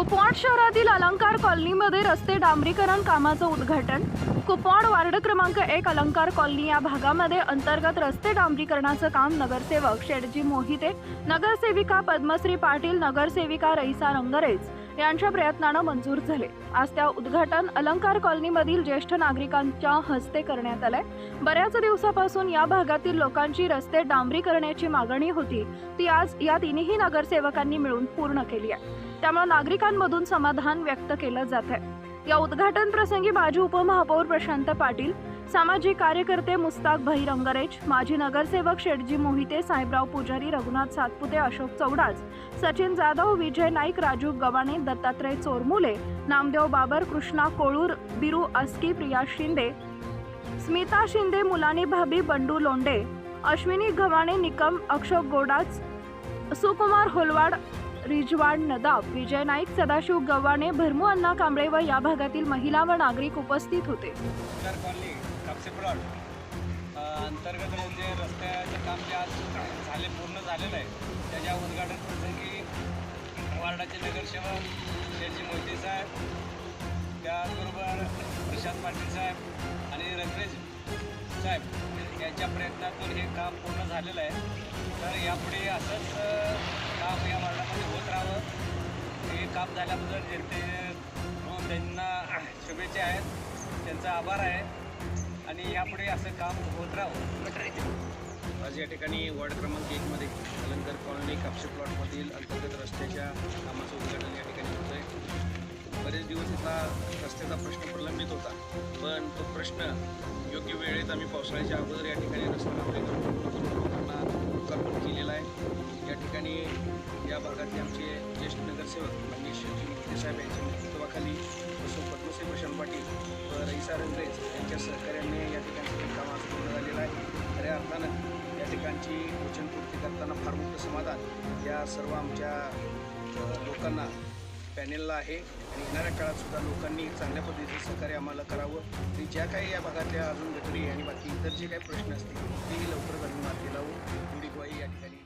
कुपोवड शहरातील अलंकार कॉलनीमध्ये रस्ते डांबरीकरण कामाचं उद्घाटन. कुपवाड वार्ड क्रमांक एक अलंकार कॉलनी या भागामध्ये अंतर्गत रस्ते डांबरीकरणाचं काम नगरसेवक शेडजी मोहिते नगरसेविका पद्मश्री पाटील नगरसेविका रईसा रंगरेज यांच्या प्रयत्नानं मंजूर झाले. आज त्या उद्घाटन अलंकार कॉलनीमधील ज्येष्ठ नागरिकांच्या हस्ते करण्यात आलंय. बऱ्याच दिवसापासून या भागातील लोकांची रस्ते डांबरी करण्याची मागणी होती. ती आज या तिन्ही नगरसेवकांनी मिळून पूर्ण केली आहे. त्यामुळे नागरिकांमधून समाधान व्यक्त केलं जात आहे. या उद्घाटन प्रसंगी माजी उपमहापौर प्रशांत पाटील सामाजिक कार्यकर्ते मुस्ताक भाई रंगरेज माजी नगरसेवक शेटजी मोहिते साहेबराव पुजारी रघुनाथ सातपुते अशोक चौडाज सचिन जाधव विजय नाईक राजू गवाणे दत्तात्रय चोरमुले नामदेव बाबर कृष्णा कोळूर बिरू अस्की प्रिया शिंदे स्मिता शिंदे मुलानी भाभी बंडू लोंडे अश्विनी गव्हाणे निकम अक्षोक गोडाच सुकुमार होलवाड रिजवाड नदाब विजय नाईक सदाशिव गव्हाणे भरमू अण्णा कांबळे व या भागातील महिला व नागरिक उपस्थित होते. कॉलनी. कापसे अंतर्गत म्हणजे रस्त्याचं काम जे आज झाले पूर्ण झालेलं आहे त्याच्या उद्घाटन प्रसंगी वार्डाचे नगरसेवक शेजी मोदी साहेब त्याचबरोबर प्रशांत पाटील साहेब आणि रंगरेज साहेब यांच्या प्रयत्नातून हे काम पूर्ण झालेलं आहे. तर यापुढे असंच काम या वार्डामध्ये होत राहावं. हे काम झाल्याबद्दल जनते त्यांना शुभेच्छा आहेत. त्यांचा आभार आहे. आणि यापुढे असं काम होत राहावं. आज या ठिकाणी वॉर्ड क्रमांक एकमध्ये अलंकर कॉलनी कापसे प्लॉटमधील अंतर्गत रस्त्याच्या कामाचं उद्घाटन या ठिकाणी होतं आहे बरेच दिवस इथला रस्त्याचा प्रश्न प्रलंबित होता. पण तो प्रश्न योग्य वेळेत आम्ही पावसाळ्याच्या अगोदर या ठिकाणी या भागातले आमचे ज्येष्ठ नगरसेवक म्हणजे शेजी साहेब यांच्या नेतृत्वाखाली तसं पद्मश्री प्रशांत पाटील व रईसा रंगरेज यांच्या सहकार्याने या ठिकाणी काम आज पूर्ण झालेलं आहे. खऱ्या अर्थानं या ठिकाणची वचनपूर्ती करताना फार मोठं समाधान या सर्व आमच्या लोकांना पॅनेलला आहे. आणि येणाऱ्या काळात सुद्धा लोकांनी चांगल्या पद्धतीचं सहकार्य आम्हाला करावं. आणि ज्या काही या भागातल्या अजून गटरी आणि बाकी इतर जे काही प्रश्न असतील तेही लवकरच आम्ही मार्गी लावू एवढी ग्वाही या ठिकाणी